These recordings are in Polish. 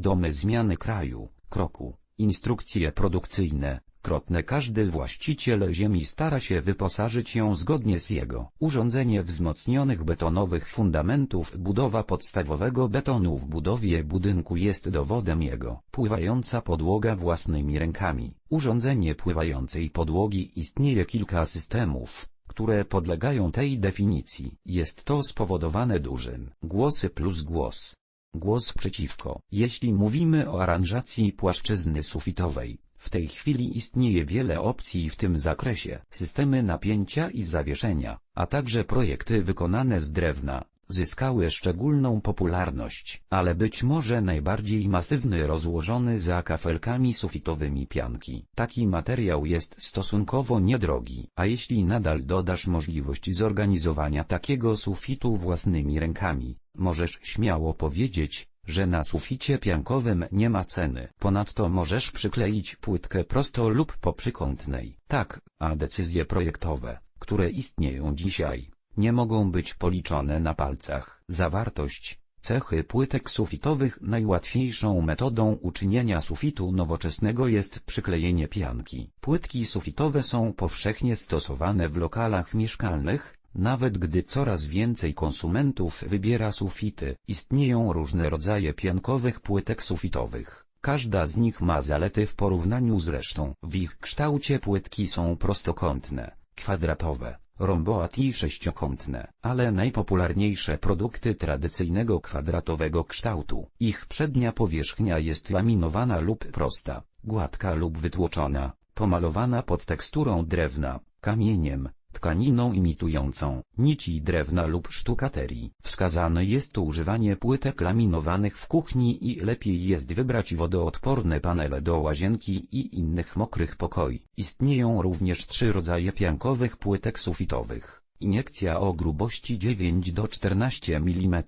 domy zmiany kraju, kroku, instrukcje produkcyjne, krotne każdy właściciel ziemi stara się wyposażyć ją zgodnie z jego urządzenie wzmocnionych betonowych fundamentów budowa podstawowego betonu w budowie budynku jest dowodem jego pływająca podłoga własnymi rękami urządzenie pływającej podłogi istnieje kilka systemów które podlegają tej definicji. Jest to spowodowane dużym głosy plus głos. Głos przeciwko. Jeśli mówimy o aranżacji płaszczyzny sufitowej, w tej chwili istnieje wiele opcji w tym zakresie. Systemy napięcia i zawieszenia, a także projekty wykonane z drewna, zyskały szczególną popularność, ale być może najbardziej masywny rozłożony za kafelkami sufitowymi pianki. Taki materiał jest stosunkowo niedrogi, a jeśli nadal dodasz możliwość zorganizowania takiego sufitu własnymi rękami, możesz śmiało powiedzieć, że na suficie piankowym nie ma ceny. Ponadto możesz przykleić płytkę prosto lub poprzykątnej. Tak, a decyzje projektowe, które istnieją dzisiaj, nie mogą być policzone na palcach. Zawartość, cechy płytek sufitowych Najłatwiejszą metodą uczynienia sufitu nowoczesnego jest przyklejenie pianki. Płytki sufitowe są powszechnie stosowane w lokalach mieszkalnych, nawet gdy coraz więcej konsumentów wybiera sufity, istnieją różne rodzaje piankowych płytek sufitowych. Każda z nich ma zalety w porównaniu z resztą. W ich kształcie płytki są prostokątne, kwadratowe, romboat i sześciokątne, ale najpopularniejsze produkty tradycyjnego kwadratowego kształtu. Ich przednia powierzchnia jest laminowana lub prosta, gładka lub wytłoczona, pomalowana pod teksturą drewna, kamieniem, tkaniną imitującą nici drewna lub sztukaterii. Wskazane jest używanie płytek laminowanych w kuchni i lepiej jest wybrać wodoodporne panele do łazienki i innych mokrych pokoi. Istnieją również trzy rodzaje piankowych płytek sufitowych. Iniekcja o grubości 9 do 14 mm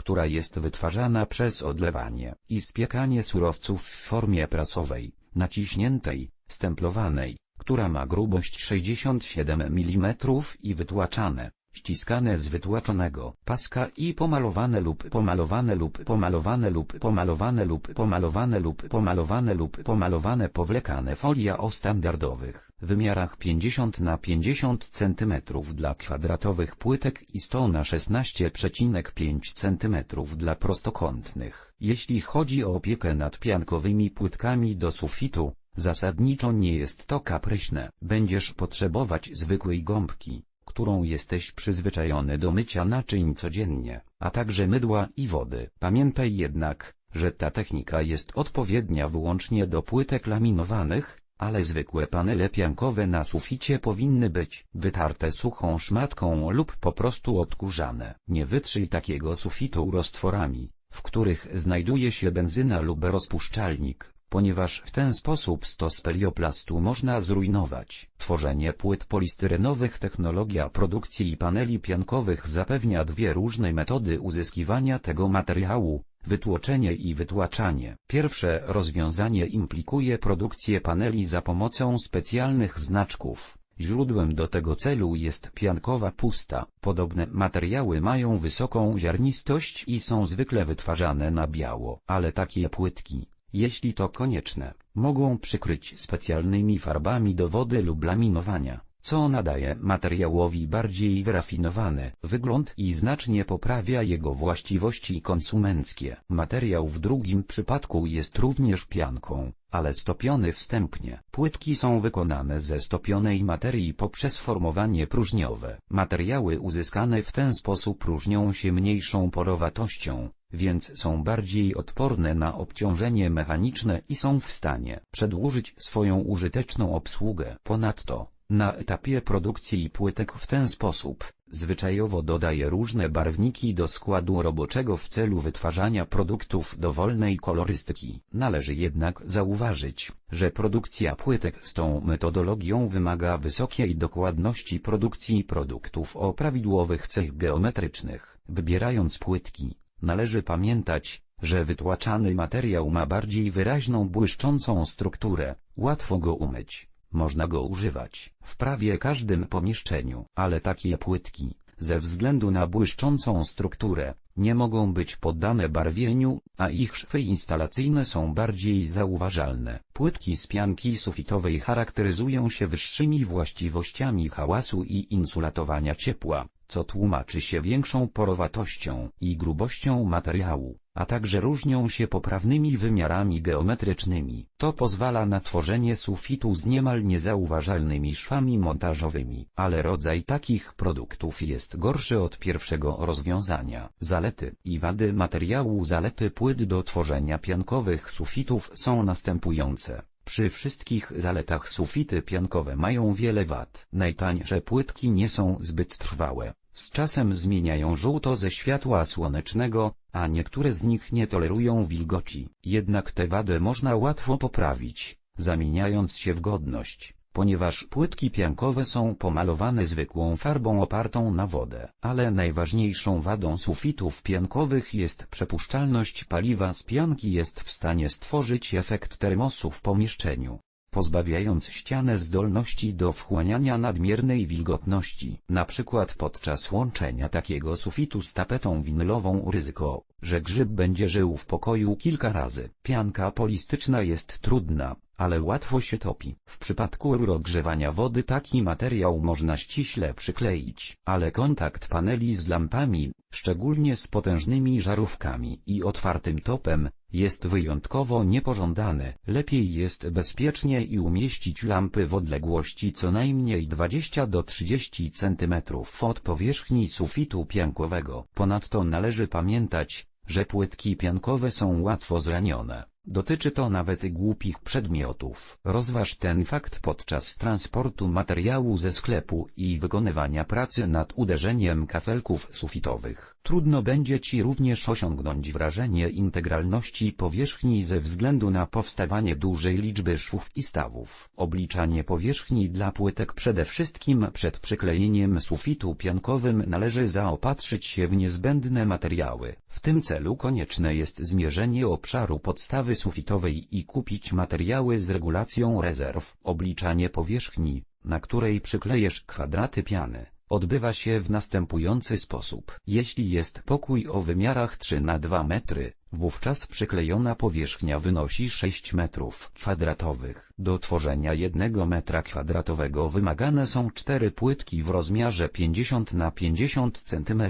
która jest wytwarzana przez odlewanie i spiekanie surowców w formie prasowej, naciśniętej, stemplowanej, która ma grubość 67 mm i wytłaczane, ściskane z wytłaczonego paska i pomalowane lub pomalowane lub pomalowane lub pomalowane lub pomalowane lub pomalowane lub pomalowane powlekane folia o standardowych wymiarach 50 na 50 cm dla kwadratowych płytek i 100 na 16,5 cm dla prostokątnych. Jeśli chodzi o opiekę nad piankowymi płytkami do sufitu, Zasadniczo nie jest to kapryśne. Będziesz potrzebować zwykłej gąbki, którą jesteś przyzwyczajony do mycia naczyń codziennie, a także mydła i wody. Pamiętaj jednak, że ta technika jest odpowiednia wyłącznie do płytek laminowanych, ale zwykłe panele piankowe na suficie powinny być wytarte suchą szmatką lub po prostu odkurzane. Nie wytrzyj takiego sufitu roztworami, w których znajduje się benzyna lub rozpuszczalnik ponieważ w ten sposób stos pelioplastu można zrujnować. Tworzenie płyt polistyrenowych Technologia produkcji paneli piankowych zapewnia dwie różne metody uzyskiwania tego materiału, wytłoczenie i wytłaczanie. Pierwsze rozwiązanie implikuje produkcję paneli za pomocą specjalnych znaczków. Źródłem do tego celu jest piankowa pusta. Podobne materiały mają wysoką ziarnistość i są zwykle wytwarzane na biało, ale takie płytki, jeśli to konieczne, mogą przykryć specjalnymi farbami do wody lub laminowania, co nadaje materiałowi bardziej wyrafinowany wygląd i znacznie poprawia jego właściwości konsumenckie. Materiał w drugim przypadku jest również pianką, ale stopiony wstępnie. Płytki są wykonane ze stopionej materii poprzez formowanie próżniowe. Materiały uzyskane w ten sposób różnią się mniejszą porowatością, więc są bardziej odporne na obciążenie mechaniczne i są w stanie przedłużyć swoją użyteczną obsługę. Ponadto, na etapie produkcji płytek w ten sposób, zwyczajowo dodaje różne barwniki do składu roboczego w celu wytwarzania produktów dowolnej kolorystyki. Należy jednak zauważyć, że produkcja płytek z tą metodologią wymaga wysokiej dokładności produkcji produktów o prawidłowych cech geometrycznych. Wybierając płytki, Należy pamiętać, że wytłaczany materiał ma bardziej wyraźną błyszczącą strukturę, łatwo go umyć, można go używać w prawie każdym pomieszczeniu, ale takie płytki, ze względu na błyszczącą strukturę, Nie mogą być poddane barwieniu, a ich szwy instalacyjne są bardziej zauważalne. Płytki z pianki sufitowej charakteryzują się wyższymi właściwościami hałasu i insulatowania ciepła, co tłumaczy się większą porowatością i grubością materiału, a także różnią się poprawnymi wymiarami geometrycznymi. To pozwala na tworzenie sufitu z niemal niezauważalnymi szwami montażowymi. Ale rodzaj takich produktów jest gorszy od pierwszego rozwiązania. Zalety i wady materiału Zalety płyt do tworzenia piankowych sufitów są następujące. Przy wszystkich zaletach sufity piankowe mają wiele wad. Najtańsze płytki nie są zbyt trwałe. Z czasem zmieniają żółto ze światła słonecznego, a niektóre z nich nie tolerują wilgoci. Jednak te wady można łatwo poprawić, zamieniając się w godność, ponieważ płytki piankowe są pomalowane zwykłą farbą opartą na wodę. Ale najważniejszą wadą sufitów piankowych jest przepuszczalność paliwa z pianki jest w stanie stworzyć efekt termosu w pomieszczeniu pozbawiając ścianę zdolności do wchłaniania nadmiernej wilgotności. Na przykład podczas łączenia takiego sufitu z tapetą winylową ryzyko, że grzyb będzie żył w pokoju kilka razy. Pianka polistyczna jest trudna, ale łatwo się topi. W przypadku rurogrzewania wody taki materiał można ściśle przykleić, ale kontakt paneli z lampami, szczególnie z potężnymi żarówkami i otwartym topem, jest wyjątkowo niepożądany. Lepiej jest bezpiecznie i umieścić lampy w odległości co najmniej 20 do 30 cm od powierzchni sufitu piankowego. Ponadto należy pamiętać, że płytki piankowe są łatwo zranione. Dotyczy to nawet głupich przedmiotów. Rozważ ten fakt podczas transportu materiału ze sklepu i wykonywania pracy nad uderzeniem kafelków sufitowych. Trudno będzie Ci również osiągnąć wrażenie integralności powierzchni ze względu na powstawanie dużej liczby szwów i stawów. Obliczanie powierzchni dla płytek przede wszystkim przed przyklejeniem sufitu piankowym należy zaopatrzyć się w niezbędne materiały. W tym celu konieczne jest zmierzenie obszaru podstawy sufitowej i kupić materiały z regulacją rezerw. Obliczanie powierzchni, na której przyklejesz kwadraty piany odbywa się w następujący sposób. Jeśli jest pokój o wymiarach 3 na 2 metry, wówczas przyklejona powierzchnia wynosi 6 metrów kwadratowych. Do tworzenia 1 metra kwadratowego wymagane są 4 płytki w rozmiarze 50 na 50 cm.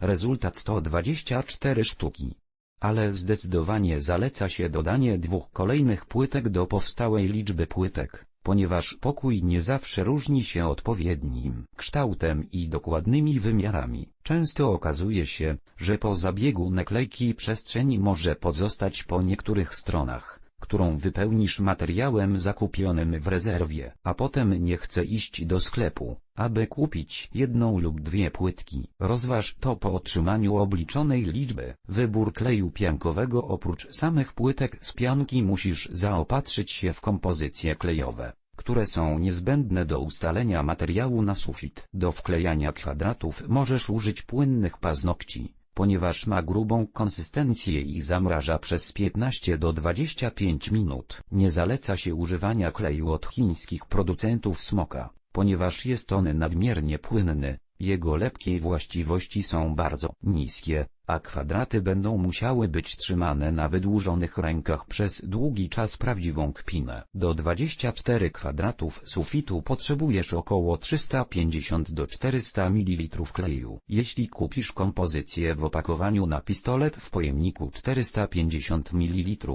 Rezultat to 24 sztuki. Ale zdecydowanie zaleca się dodanie dwóch kolejnych płytek do powstałej liczby płytek ponieważ pokój nie zawsze różni się odpowiednim kształtem i dokładnymi wymiarami. Często okazuje się, że po zabiegu naklejki przestrzeń może pozostać po niektórych stronach, którą wypełnisz materiałem zakupionym w rezerwie, a potem nie chce iść do sklepu, aby kupić jedną lub dwie płytki. Rozważ to po otrzymaniu obliczonej liczby. Wybór kleju piankowego oprócz samych płytek z pianki musisz zaopatrzyć się w kompozycje klejowe które są niezbędne do ustalenia materiału na sufit. Do wklejania kwadratów możesz użyć płynnych paznokci, ponieważ ma grubą konsystencję i zamraża przez 15 do 25 minut. Nie zaleca się używania kleju od chińskich producentów smoka, ponieważ jest on nadmiernie płynny, jego lepkie właściwości są bardzo niskie, a kwadraty będą musiały być trzymane na wydłużonych rękach przez długi czas prawdziwą kpinę. Do 24 kwadratów sufitu potrzebujesz około 350 do 400 ml kleju. Jeśli kupisz kompozycję w opakowaniu na pistolet w pojemniku 450 ml,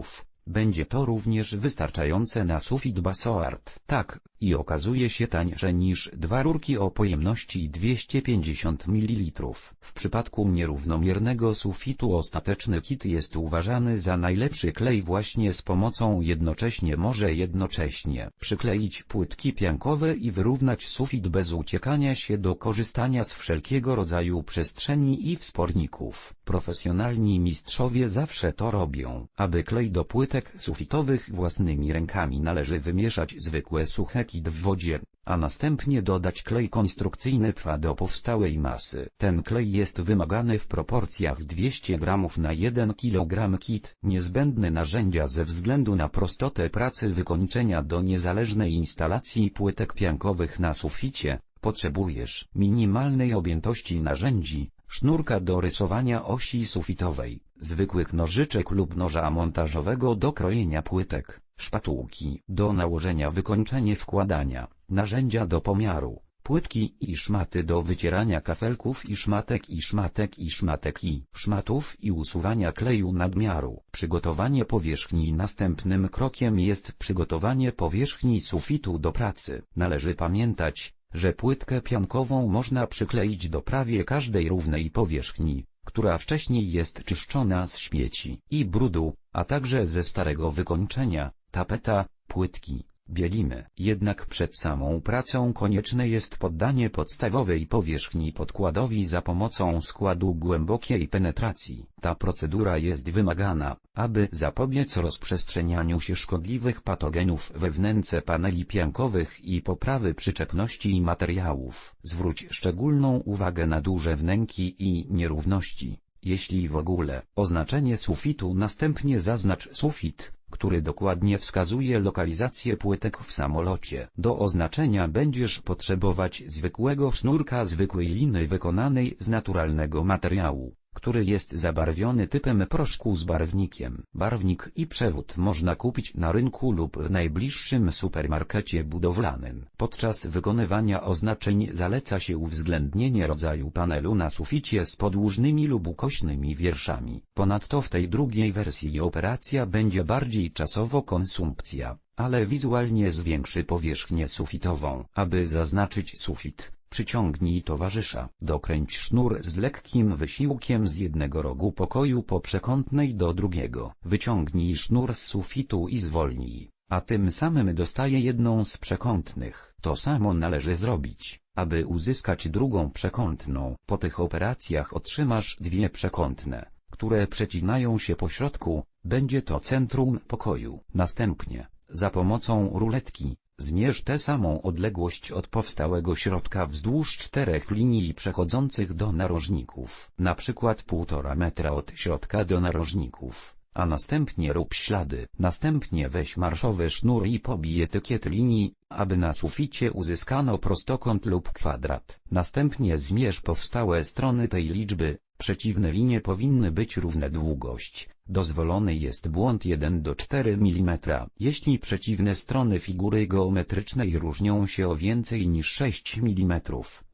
będzie to również wystarczające na sufit Basoart. Tak, i okazuje się tańsze niż dwa rurki o pojemności 250 ml. W przypadku nierównomiernego sufitu ostateczny kit jest uważany za najlepszy klej właśnie z pomocą jednocześnie może jednocześnie przykleić płytki piankowe i wyrównać sufit bez uciekania się do korzystania z wszelkiego rodzaju przestrzeni i wsporników. Profesjonalni mistrzowie zawsze to robią. Aby klej do płytek sufitowych własnymi rękami należy wymieszać zwykłe suche kit w wodzie, a następnie dodać klej konstrukcyjny pfa do powstałej masy. Ten klej jest wymagany w proporcjach 200 g na 1 kg kit. Niezbędne narzędzia ze względu na prostotę pracy wykończenia do niezależnej instalacji płytek piankowych na suficie, potrzebujesz minimalnej objętości narzędzi, sznurka do rysowania osi sufitowej, zwykłych nożyczek lub noża montażowego do krojenia płytek, szpatułki do nałożenia wykończenie wkładania, narzędzia do pomiaru, płytki i szmaty do wycierania kafelków i szmatek i szmatek i szmatek i szmatów i usuwania kleju nadmiaru. Przygotowanie powierzchni Następnym krokiem jest przygotowanie powierzchni sufitu do pracy. Należy pamiętać, że płytkę piankową można przykleić do prawie każdej równej powierzchni, która wcześniej jest czyszczona z śmieci i brudu, a także ze starego wykończenia, tapeta, płytki, bielimy. Jednak przed samą pracą konieczne jest poddanie podstawowej powierzchni podkładowi za pomocą składu głębokiej penetracji. Ta procedura jest wymagana, aby zapobiec rozprzestrzenianiu się szkodliwych patogenów we wnęce paneli piankowych i poprawy przyczepności materiałów. Zwróć szczególną uwagę na duże wnęki i nierówności jeśli w ogóle. Oznaczenie sufitu Następnie zaznacz sufit, który dokładnie wskazuje lokalizację płytek w samolocie. Do oznaczenia będziesz potrzebować zwykłego sznurka zwykłej liny wykonanej z naturalnego materiału który jest zabarwiony typem proszku z barwnikiem. Barwnik i przewód można kupić na rynku lub w najbliższym supermarkecie budowlanym. Podczas wykonywania oznaczeń zaleca się uwzględnienie rodzaju panelu na suficie z podłużnymi lub ukośnymi wierszami. Ponadto w tej drugiej wersji operacja będzie bardziej czasowo konsumpcja, ale wizualnie zwiększy powierzchnię sufitową. Aby zaznaczyć sufit, Przyciągnij towarzysza. Dokręć sznur z lekkim wysiłkiem z jednego rogu pokoju po przekątnej do drugiego. Wyciągnij sznur z sufitu i zwolnij, a tym samym dostaje jedną z przekątnych. To samo należy zrobić, aby uzyskać drugą przekątną. Po tych operacjach otrzymasz dwie przekątne, które przecinają się po środku, będzie to centrum pokoju. Następnie, za pomocą ruletki, Zmierz tę samą odległość od powstałego środka wzdłuż czterech linii przechodzących do narożników, na przykład 1,5 metra od środka do narożników, a następnie rób ślady. Następnie weź marszowy sznur i pobij etykiet linii, aby na suficie uzyskano prostokąt lub kwadrat. Następnie zmierz powstałe strony tej liczby, przeciwne linie powinny być równe długość, Dozwolony jest błąd 1 do 4 mm. Jeśli przeciwne strony figury geometrycznej różnią się o więcej niż 6 mm,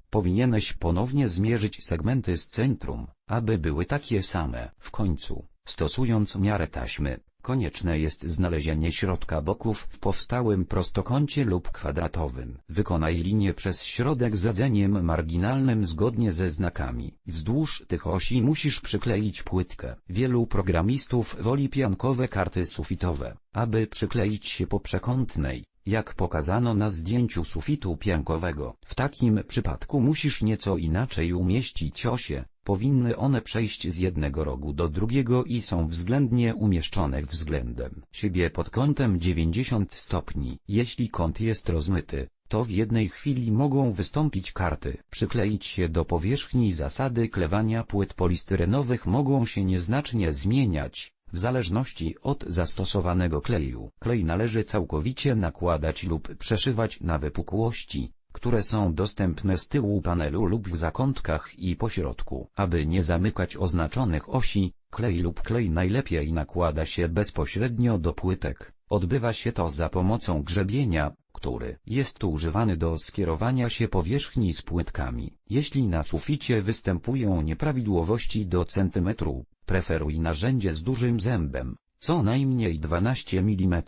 powinieneś ponownie zmierzyć segmenty z centrum, aby były takie same. W końcu, stosując miarę taśmy, Konieczne jest znalezienie środka boków w powstałym prostokącie lub kwadratowym. Wykonaj linię przez środek z radzeniem marginalnym zgodnie ze znakami. Wzdłuż tych osi musisz przykleić płytkę. Wielu programistów woli piankowe karty sufitowe, aby przykleić się po przekątnej, jak pokazano na zdjęciu sufitu piankowego. W takim przypadku musisz nieco inaczej umieścić osie, Powinny one przejść z jednego rogu do drugiego i są względnie umieszczone względem siebie pod kątem 90 stopni. Jeśli kąt jest rozmyty, to w jednej chwili mogą wystąpić karty. Przykleić się do powierzchni zasady klewania płyt polistyrenowych mogą się nieznacznie zmieniać, w zależności od zastosowanego kleju. Klej należy całkowicie nakładać lub przeszywać na wypukłości, które są dostępne z tyłu panelu lub w zakątkach i pośrodku. Aby nie zamykać oznaczonych osi, klej lub klej najlepiej nakłada się bezpośrednio do płytek. Odbywa się to za pomocą grzebienia, który jest używany do skierowania się powierzchni z płytkami. Jeśli na suficie występują nieprawidłowości do centymetru, preferuj narzędzie z dużym zębem, co najmniej 12 mm.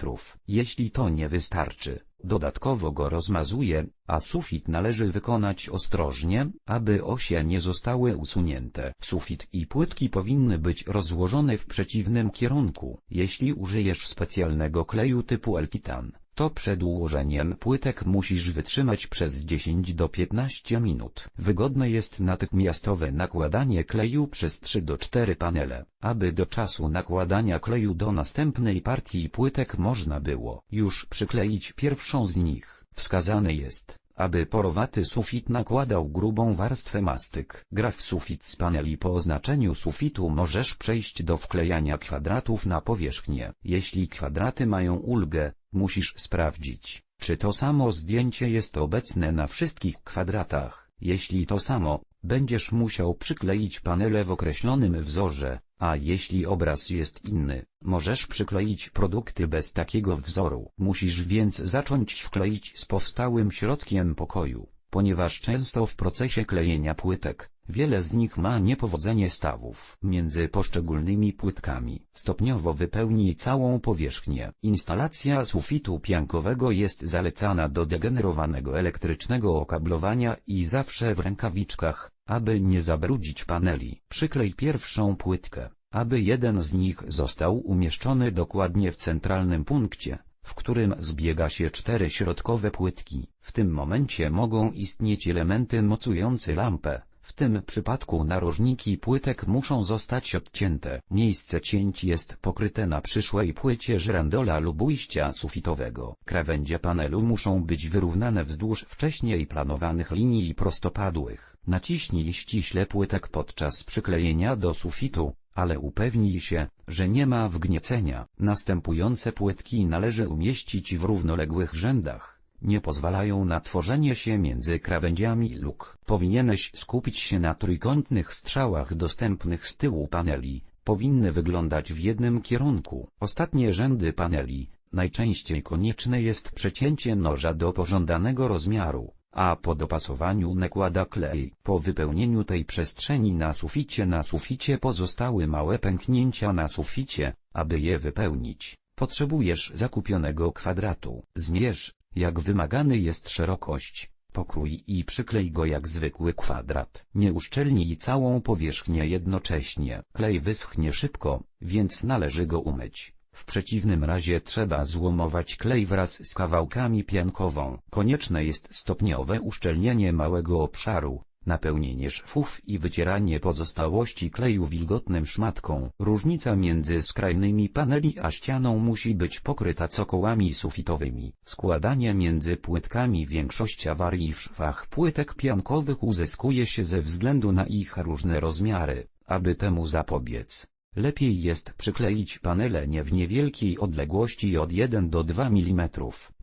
Jeśli to nie wystarczy, Dodatkowo go rozmazuje, a sufit należy wykonać ostrożnie, aby osie nie zostały usunięte. Sufit i płytki powinny być rozłożone w przeciwnym kierunku. Jeśli użyjesz specjalnego kleju typu Elkitan, to przed ułożeniem płytek musisz wytrzymać przez 10 do 15 minut. Wygodne jest natychmiastowe nakładanie kleju przez 3 do 4 panele, aby do czasu nakładania kleju do następnej partii płytek można było już przykleić pierwszą z nich. Wskazane jest, aby porowaty sufit nakładał grubą warstwę mastyk. Graf sufit z paneli po oznaczeniu sufitu możesz przejść do wklejania kwadratów na powierzchnię. Jeśli kwadraty mają ulgę, musisz sprawdzić, czy to samo zdjęcie jest obecne na wszystkich kwadratach. Jeśli to samo, będziesz musiał przykleić panele w określonym wzorze, a jeśli obraz jest inny, możesz przykleić produkty bez takiego wzoru. Musisz więc zacząć wkleić z powstałym środkiem pokoju, ponieważ często w procesie klejenia płytek, wiele z nich ma niepowodzenie stawów między poszczególnymi płytkami. Stopniowo wypełnij całą powierzchnię. Instalacja sufitu piankowego jest zalecana do degenerowanego elektrycznego okablowania i zawsze w rękawiczkach, aby nie zabrudzić paneli. Przyklej pierwszą płytkę, aby jeden z nich został umieszczony dokładnie w centralnym punkcie, w którym zbiega się cztery środkowe płytki. W tym momencie mogą istnieć elementy mocujące lampę. W tym przypadku narożniki płytek muszą zostać odcięte. Miejsce cięć jest pokryte na przyszłej płycie żerandola lub ujścia sufitowego. Krawędzie panelu muszą być wyrównane wzdłuż wcześniej planowanych linii prostopadłych. Naciśnij ściśle płytek podczas przyklejenia do sufitu, ale upewnij się, że nie ma wgniecenia. Następujące płytki należy umieścić w równoległych rzędach. Nie pozwalają na tworzenie się między krawędziami luk. Powinieneś skupić się na trójkątnych strzałach dostępnych z tyłu paneli. Powinny wyglądać w jednym kierunku. Ostatnie rzędy paneli, najczęściej konieczne jest przecięcie noża do pożądanego rozmiaru a po dopasowaniu nakłada klej. Po wypełnieniu tej przestrzeni na suficie na suficie pozostały małe pęknięcia na suficie, aby je wypełnić. Potrzebujesz zakupionego kwadratu. Zmierz, jak wymagany jest szerokość. Pokrój i przyklej go jak zwykły kwadrat. Nie uszczelnij całą powierzchnię jednocześnie. Klej wyschnie szybko, więc należy go umyć. W przeciwnym razie trzeba złomować klej wraz z kawałkami piankową. Konieczne jest stopniowe uszczelnienie małego obszaru, napełnienie szwów i wycieranie pozostałości kleju wilgotnym szmatką. Różnica między skrajnymi paneli a ścianą musi być pokryta cokołami sufitowymi. Składanie między płytkami większość awarii w szwach płytek piankowych uzyskuje się ze względu na ich różne rozmiary. Aby temu zapobiec, Lepiej jest przykleić panele nie w niewielkiej odległości od 1 do 2 mm.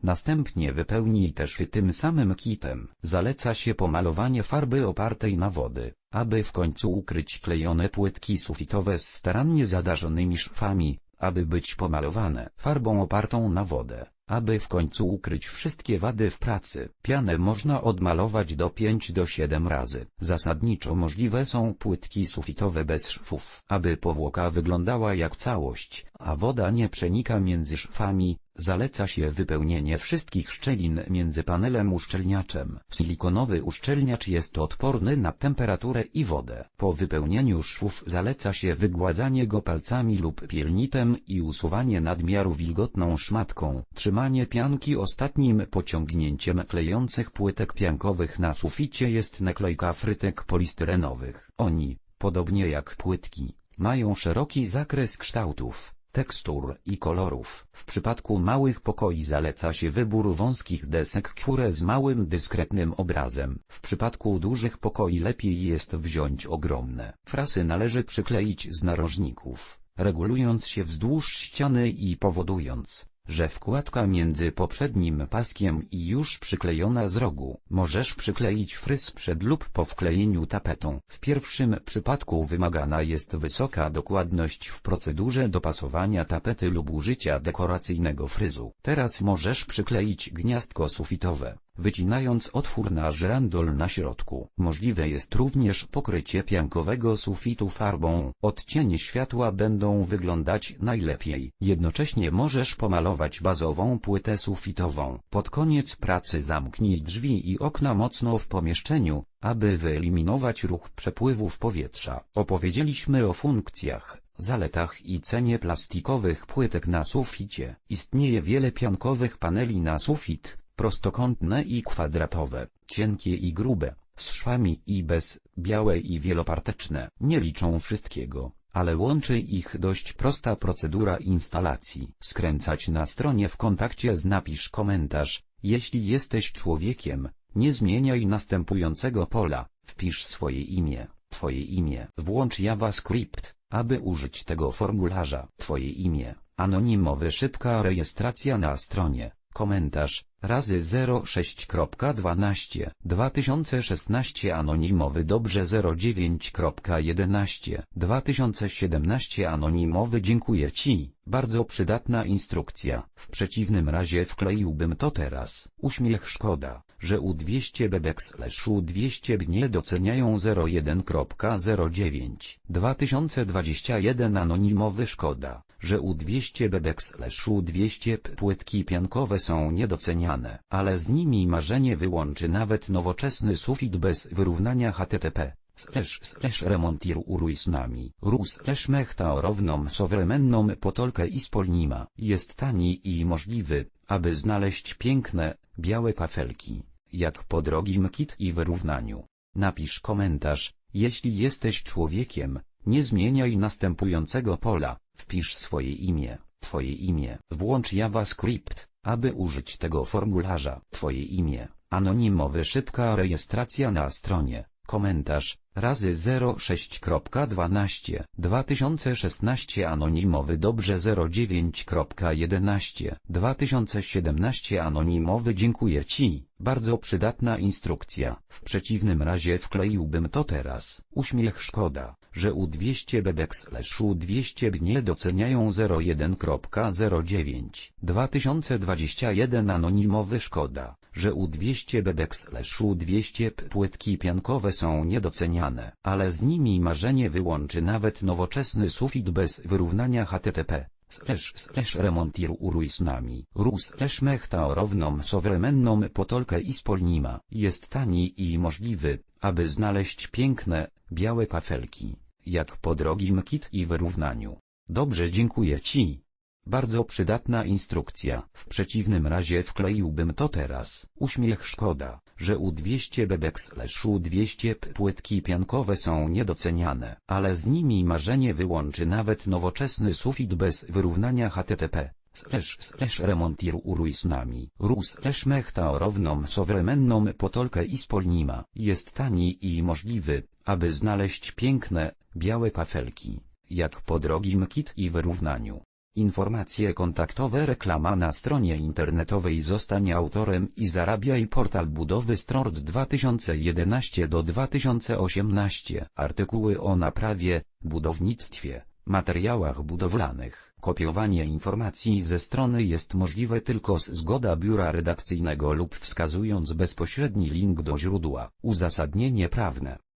Następnie wypełnij też tym samym kitem. Zaleca się pomalowanie farby opartej na wody, aby w końcu ukryć klejone płytki sufitowe z starannie zadarzonymi szwami, aby być pomalowane farbą opartą na wodę aby w końcu ukryć wszystkie wady w pracy. Pianę można odmalować do 5 do 7 razy. Zasadniczo możliwe są płytki sufitowe bez szwów. Aby powłoka wyglądała jak całość, a woda nie przenika między szwami, Zaleca się wypełnienie wszystkich szczelin między panelem uszczelniaczem. Silikonowy uszczelniacz jest odporny na temperaturę i wodę. Po wypełnieniu szwów zaleca się wygładzanie go palcami lub pielnitem i usuwanie nadmiaru wilgotną szmatką. Trzymanie pianki ostatnim pociągnięciem klejących płytek piankowych na suficie jest naklejka frytek polistyrenowych. Oni, podobnie jak płytki, mają szeroki zakres kształtów tekstur i kolorów. W przypadku małych pokoi zaleca się wybór wąskich desek które z małym dyskretnym obrazem. W przypadku dużych pokoi lepiej jest wziąć ogromne. Frasy należy przykleić z narożników, regulując się wzdłuż ściany i powodując, że wkładka między poprzednim paskiem i już przyklejona z rogu. Możesz przykleić fryz przed lub po wklejeniu tapetą. W pierwszym przypadku wymagana jest wysoka dokładność w procedurze dopasowania tapety lub użycia dekoracyjnego fryzu. Teraz możesz przykleić gniazdko sufitowe wycinając otwór na żyrandol na środku. Możliwe jest również pokrycie piankowego sufitu farbą. Odcienie światła będą wyglądać najlepiej. Jednocześnie możesz pomalować bazową płytę sufitową. Pod koniec pracy zamknij drzwi i okna mocno w pomieszczeniu, aby wyeliminować ruch przepływów powietrza. Opowiedzieliśmy o funkcjach, zaletach i cenie plastikowych płytek na suficie. Istnieje wiele piankowych paneli na sufit, prostokątne i kwadratowe, cienkie i grube, z szwami i bez, białe i wieloparteczne. Nie liczą wszystkiego, ale łączy ich dość prosta procedura instalacji. Skręcać na stronie w kontakcie z napisz komentarz, jeśli jesteś człowiekiem, nie zmieniaj następującego pola, wpisz swoje imię, twoje imię. Włącz JavaScript, aby użyć tego formularza. Twoje imię, anonimowy szybka rejestracja na stronie Komentarz, razy 06.12, 2016 anonimowy. Dobrze. 09.11, 2017 anonimowy. Dziękuję Ci, bardzo przydatna instrukcja, w przeciwnym razie wkleiłbym to teraz, uśmiech szkoda, że U200 bebek slash U200 nie doceniają 01.09, 2021 anonimowy szkoda, że U200 bebek slash U200 płytki piankowe są niedoceniane, ale z nimi marzenie wyłączy nawet nowoczesny sufit bez wyrównania HTTP. Slash slash remontir uruisnami, ru slash mechta orowną sowremenną potolkę i spolnima, jest tani i możliwy, aby znaleźć piękne, białe kafelki, jak po drogim kit i wyrównaniu. Napisz komentarz, jeśli jesteś człowiekiem, nie zmieniaj następującego pola, wpisz swoje imię, twoje imię, włącz JavaScript, aby użyć tego formularza, twoje imię, anonimowy szybka rejestracja na stronie, komentarz, razy 06.12, 2016 anonimowy dobrze 09.11, 2017 anonimowy dziękuję Ci, bardzo przydatna instrukcja, w przeciwnym razie wkleiłbym to teraz, uśmiech szkoda, że U200 bebek slash U200 nie doceniają 01.09, 2021 anonimowy szkoda, że U200 bebek slash U200 płytki piankowe są niedoceniane, ale z nimi marzenie wyłączy nawet nowoczesny sufit bez wyrównania HTTP. Slash slash remontir uruisnami, ru slash mechta orowną sowremenną potolkę i spolnima, jest tani i możliwy, aby znaleźć piękne, białe kafelki, jak po drogim kit i wyrównaniu. Dobrze dziękuję Ci. Bardzo przydatna instrukcja, w przeciwnym razie wkleiłbym to teraz, uśmiech szkoda, że U200 bebek slash U200 płytki piankowe są niedoceniane, ale z nimi marzenie wyłączy nawet nowoczesny sufit bez wyrównania HTTP. Slash slash remontir uruisnami, ru slash mechta orowną sowremenną potolkę i spolnima, jest tani i możliwy, aby znaleźć piękne, białe kafelki, jak po drogim kit i wyrównaniu. Informacje kontaktowe reklama na stronie internetowej Zostań autorem i zarabiaj portal budowy stron 2011 do 2018 artykuły o naprawie, budownictwie, materiałach budowlanych. Kopiowanie informacji ze strony jest możliwe tylko z zgoda biura redakcyjnego lub wskazując bezpośredni link do źródła. Uzasadnienie prawne